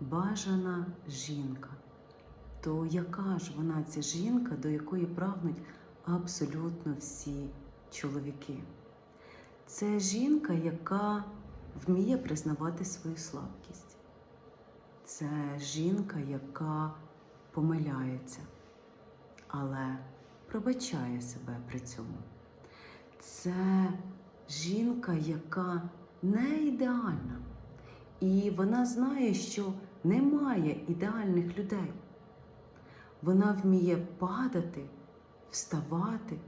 бажана жінка, то яка ж вона ця жінка, до якої прагнуть абсолютно всі чоловіки? Це жінка, яка вміє признавати свою слабкість. Це жінка, яка помиляється, але пробачає себе при цьому. Це жінка, яка не ідеальна. І вона знає, що немає ідеальних людей. Вона вміє падати, вставати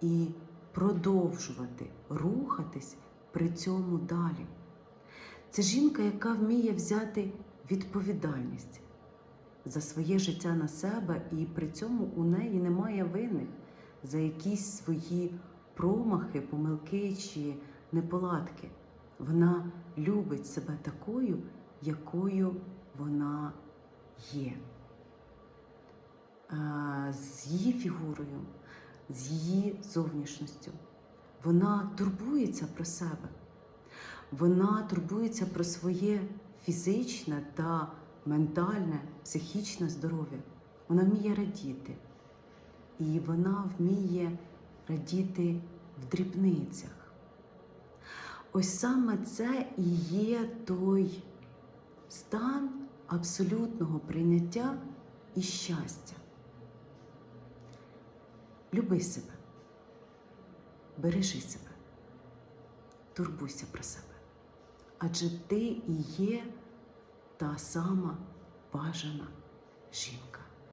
і продовжувати рухатись при цьому далі. Це жінка, яка вміє взяти відповідальність за своє життя на себе, і при цьому у неї немає винних за якісь свої промахи, помилки чи неполадки. Вона любить себе такою, якою вона є. З її фігурою, з її зовнішністю. Вона турбується про себе. Вона турбується про своє фізичне та ментальне, психічне здоров'я. Вона вміє радіти. І вона вміє радіти в дрібницях. Ось саме це і є той стан абсолютного прийняття і щастя. Люби себе, бережи себе, турбуйся про себе. Адже ти і є та сама бажана жінка.